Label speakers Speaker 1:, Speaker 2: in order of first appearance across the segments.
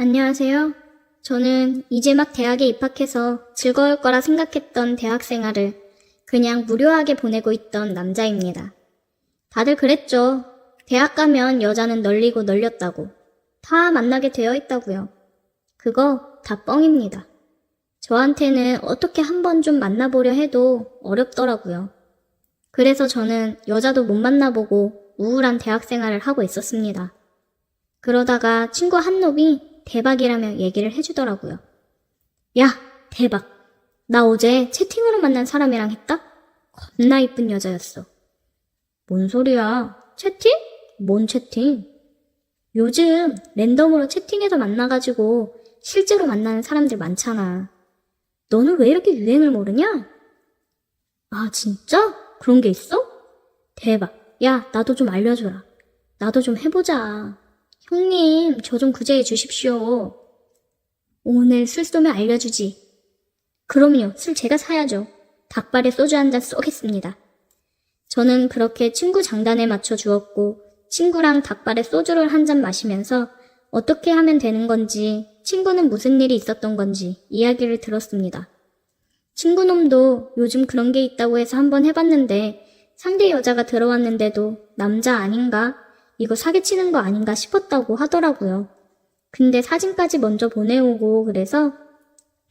Speaker 1: 안녕하세요. 저는 이제 막 대학에 입학해서 즐거울 거라 생각했던 대학 생활을 그냥 무료하게 보내고 있던 남자입니다. 다들 그랬죠. 대학 가면 여자는 널리고 널렸다고. 다 만나게 되어 있다고요. 그거 다 뻥입니다. 저한테는 어떻게 한 번 좀 만나보려 해도 어렵더라고요. 그래서 저는 여자도 못 만나보고 우울한 대학 생활을 하고 있었습니다. 그러다가 친구 한 놈이 대박이라며 얘기를 해주더라고요. 야, 대박. 나 어제 채팅으로 만난 사람이랑 했다? 겁나 이쁜 여자였어. 뭔 소리야? 채팅? 뭔 채팅? 요즘 랜덤으로 채팅해서 만나가지고 실제로 만나는 사람들 많잖아. 너는 왜 이렇게 유행을 모르냐? 아, 진짜? 그런 게 있어? 대박. 야, 나도 좀 알려줘라. 나도 좀 해보자. 형님, 저 좀 구제해 주십시오. 오늘 술 쏘면 알려주지. 그럼요, 술 제가 사야죠. 닭발에 소주 한 잔 쏘겠습니다. 저는 그렇게 친구 장단에 맞춰 주었고, 친구랑 닭발에 소주를 한 잔 마시면서 어떻게 하면 되는 건지, 친구는 무슨 일이 있었던 건지 이야기를 들었습니다. 친구놈도 요즘 그런 게 있다고 해서 한번 해봤는데, 상대 여자가 들어왔는데도 남자 아닌가? 이거 사기치는 거 아닌가 싶었다고 하더라고요. 근데 사진까지 먼저 보내오고 그래서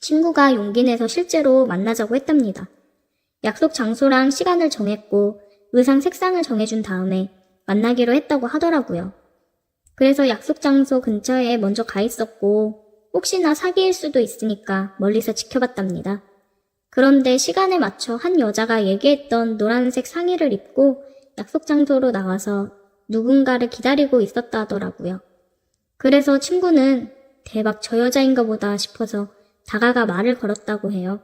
Speaker 1: 친구가 용기 내서 실제로 만나자고 했답니다. 약속 장소랑 시간을 정했고 의상 색상을 정해준 다음에 만나기로 했다고 하더라고요. 그래서 약속 장소 근처에 먼저 가 있었고 혹시나 사기일 수도 있으니까 멀리서 지켜봤답니다. 그런데 시간에 맞춰 한 여자가 얘기했던 노란색 상의를 입고 약속 장소로 나와서 누군가를 기다리고 있었다 하더라고요. 그래서 친구는 대박 저 여자인가 보다 싶어서 다가가 말을 걸었다고 해요.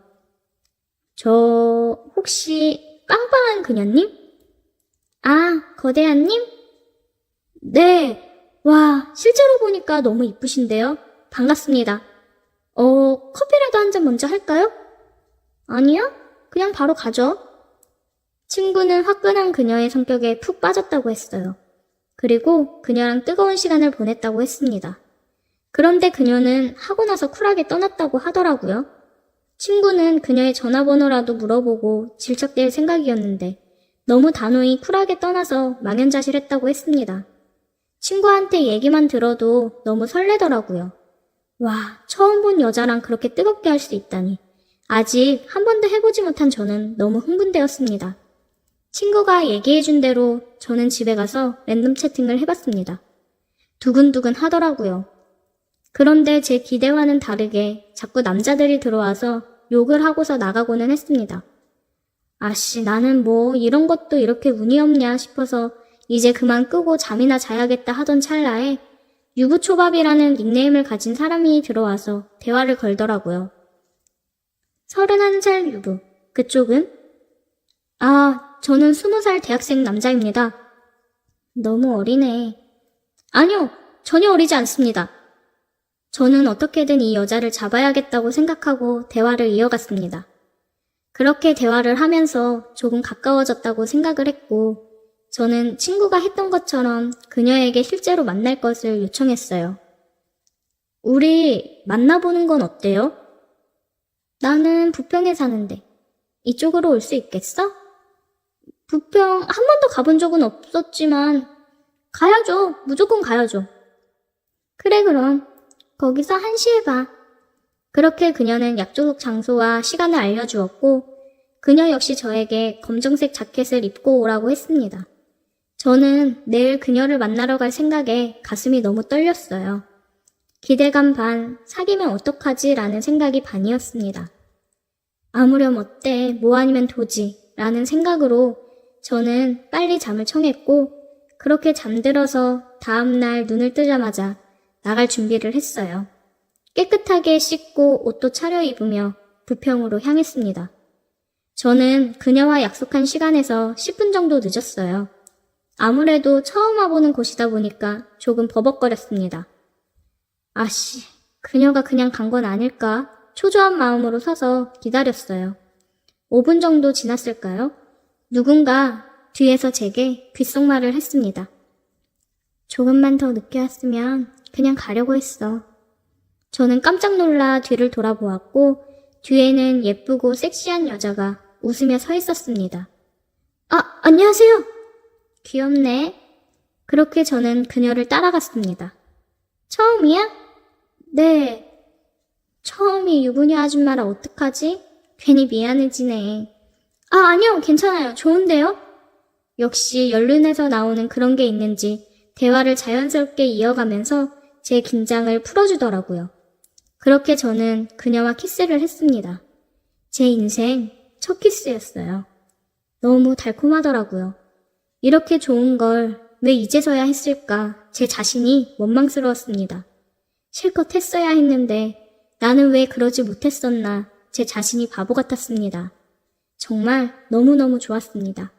Speaker 1: 저 혹시 빵빵한 그녀님? 아, 거대한님? 네. 와, 실제로 보니까 너무 이쁘신데요. 반갑습니다. 어, 커피라도 한 잔 먼저 할까요? 아니요. 그냥 바로 가죠. 친구는 화끈한 그녀의 성격에 푹 빠졌다고 했어요. 그리고 그녀랑 뜨거운 시간을 보냈다고 했습니다. 그런데 그녀는 하고 나서 쿨하게 떠났다고 하더라고요. 친구는 그녀의 전화번호라도 물어보고 질척댈 생각이었는데 너무 단호히 쿨하게 떠나서 망연자실했다고 했습니다. 친구한테 얘기만 들어도 너무 설레더라고요. 와, 처음 본 여자랑 그렇게 뜨겁게 할 수 있다니. 아직 한 번도 해보지 못한 저는 너무 흥분되었습니다. 친구가 얘기해준 대로 저는 집에 가서 랜덤 채팅을 해봤습니다. 두근두근 하더라고요. 그런데 제 기대와는 다르게 자꾸 남자들이 들어와서 욕을 하고서 나가고는 했습니다. 아씨, 나는 뭐 이런 것도 이렇게 운이 없냐 싶어서 이제 그만 끄고 잠이나 자야겠다 하던 찰나에 유부초밥이라는 닉네임을 가진 사람이 들어와서 대화를 걸더라고요. 31살 유부. 그쪽은? 아, 저는 20살 대학생 남자입니다. 너무 어리네. 아니요, 전혀 어리지 않습니다. 저는 어떻게든 이 여자를 잡아야겠다고 생각하고 대화를 이어갔습니다. 그렇게 대화를 하면서 조금 가까워졌다고 생각을 했고, 저는 친구가 했던 것처럼 그녀에게 실제로 만날 것을 요청했어요. 우리 만나보는 건 어때요? 나는 부평에 사는데 이쪽으로 올 수 있겠어? 부평 한 번도 가본 적은 없었지만 가야죠. 무조건 가야죠. 그래 그럼 거기서 한시에 봐. 그렇게 그녀는 약속 장소와 시간을 알려주었고 그녀 역시 저에게 검정색 자켓을 입고 오라고 했습니다. 저는 내일 그녀를 만나러 갈 생각에 가슴이 너무 떨렸어요. 기대감 반, 사귀면 어떡하지? 라는 생각이 반이었습니다. 아무렴 어때? 뭐 아니면 도지? 라는 생각으로 저는 빨리 잠을 청했고, 그렇게 잠들어서 다음날 눈을 뜨자마자 나갈 준비를 했어요. 깨끗하게 씻고 옷도 차려입으며 부평으로 향했습니다. 저는 그녀와 약속한 시간에서 10분 정도 늦었어요. 아무래도 처음 와보는 곳이다 보니까 조금 버벅거렸습니다. 아씨, 그녀가 그냥 간 건 아닐까? 초조한 마음으로 서서 기다렸어요. 5분 정도 지났을까요? 누군가 뒤에서 제게 귓속말을 했습니다. 조금만 더 늦게 왔으면 그냥 가려고 했어. 저는 깜짝 놀라 뒤를 돌아보았고 뒤에는 예쁘고 섹시한 여자가 웃으며 서 있었습니다. 아, 안녕하세요. 귀엽네. 그렇게 저는 그녀를 따라갔습니다. 처음이야? 네. 처음이 유부녀 아줌마라 어떡하지? 괜히 미안해지네. 아, 아니요. 괜찮아요. 좋은데요? 역시 연륜에서 나오는 그런 게 있는지 대화를 자연스럽게 이어가면서 제 긴장을 풀어주더라고요. 그렇게 저는 그녀와 키스를 했습니다. 제 인생 첫 키스였어요. 너무 달콤하더라고요. 이렇게 좋은 걸 왜 이제서야 했을까 제 자신이 원망스러웠습니다. 실컷 했어야 했는데 나는 왜 그러지 못했었나 제 자신이 바보 같았습니다. 정말 너무너무 좋았습니다.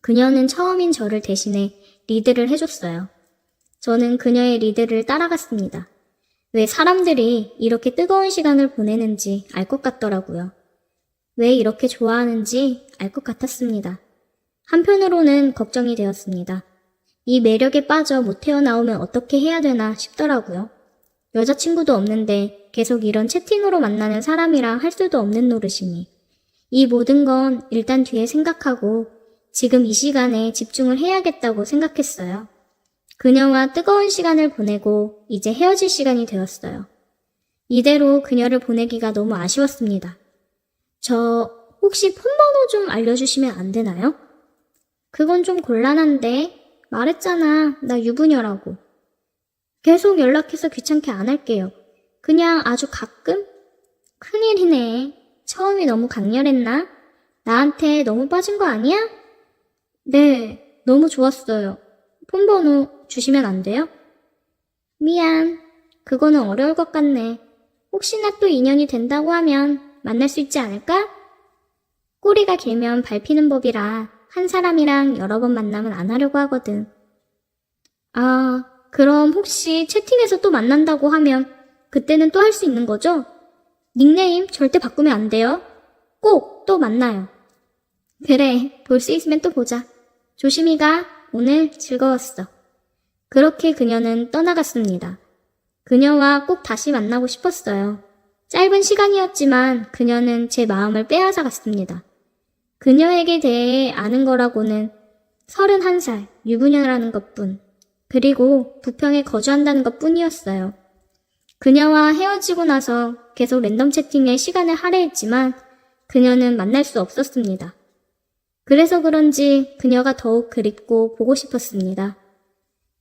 Speaker 1: 그녀는 처음인 저를 대신해 리드를 해줬어요. 저는 그녀의 리드를 따라갔습니다. 왜 사람들이 이렇게 뜨거운 시간을 보내는지 알 것 같더라고요. 왜 이렇게 좋아하는지 알 것 같았습니다. 한편으로는 걱정이 되었습니다. 이 매력에 빠져 못 헤어나오면 어떻게 해야 되나 싶더라고요. 여자친구도 없는데 계속 이런 채팅으로 만나는 사람이랑 할 수도 없는 노릇이니. 이 모든 건 일단 뒤에 생각하고 지금 이 시간에 집중을 해야겠다고 생각했어요. 그녀와 뜨거운 시간을 보내고 이제 헤어질 시간이 되었어요. 이대로 그녀를 보내기가 너무 아쉬웠습니다. 저 혹시 폰번호 좀 알려주시면 안 되나요? 그건 좀 곤란한데 말했잖아 나 유부녀라고. 계속 연락해서 귀찮게 안 할게요. 그냥 아주 가끔? 큰일이네. 처음이 너무 강렬했나? 나한테 너무 빠진 거 아니야? 네, 너무 좋았어요. 폰번호 주시면 안 돼요? 미안. 그거는 어려울 것 같네. 혹시나 또 인연이 된다고 하면 만날 수 있지 않을까? 꼬리가 길면 밟히는 법이라 한 사람이랑 여러 번 만나면 안 하려고 하거든. 아, 그럼 혹시 채팅에서 또 만난다고 하면 그때는 또 할 수 있는 거죠? 닉네임 절대 바꾸면 안 돼요. 꼭 또 만나요. 그래, 볼 수 있으면 또 보자. 조심히 가. 오늘 즐거웠어. 그렇게 그녀는 떠나갔습니다. 그녀와 꼭 다시 만나고 싶었어요. 짧은 시간이었지만 그녀는 제 마음을 빼앗아 갔습니다. 그녀에게 대해 아는 거라고는 31살 유부녀라는 것뿐, 그리고 부평에 거주한다는 것 뿐이었어요. 그녀와 헤어지고 나서 계속 랜덤 채팅에 시간을 할애했지만 그녀는 만날 수 없었습니다. 그래서 그런지 그녀가 더욱 그립고 보고 싶었습니다.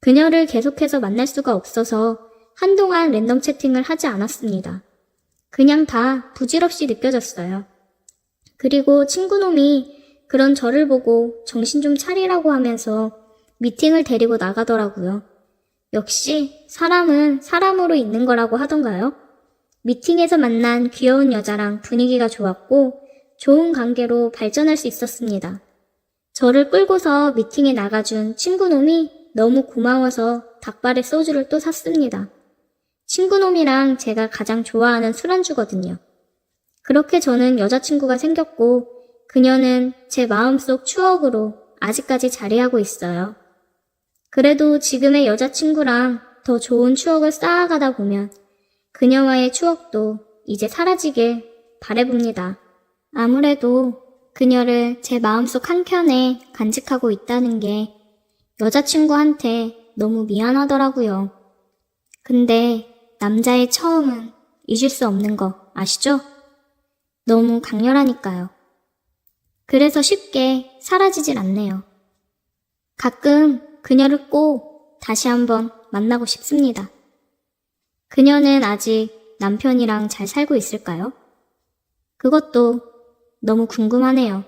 Speaker 1: 그녀를 계속해서 만날 수가 없어서 한동안 랜덤 채팅을 하지 않았습니다. 그냥 다 부질없이 느껴졌어요. 그리고 친구놈이 그런 저를 보고 정신 좀 차리라고 하면서 미팅을 데리고 나가더라고요. 역시 사람은 사람으로 있는 거라고 하던가요? 미팅에서 만난 귀여운 여자랑 분위기가 좋았고 좋은 관계로 발전할 수 있었습니다. 저를 끌고서 미팅에 나가준 친구놈이 너무 고마워서 닭발에 소주를 또 샀습니다. 친구놈이랑 제가 가장 좋아하는 술안주거든요. 그렇게 저는 여자친구가 생겼고 그녀는 제 마음속 추억으로 아직까지 자리하고 있어요. 그래도 지금의 여자친구랑 더 좋은 추억을 쌓아가다 보면 그녀와의 추억도 이제 사라지길 바래봅니다. 아무래도 그녀를 제 마음속 한켠에 간직하고 있다는 게 여자친구한테 너무 미안하더라고요. 근데 남자의 처음은 잊을 수 없는 거 아시죠? 너무 강렬하니까요. 그래서 쉽게 사라지질 않네요. 가끔 그녀를 꼭 다시 한번 만나고 싶습니다. 그녀는 아직 남편이랑 잘 살고 있을까요? 그것도 너무 궁금하네요.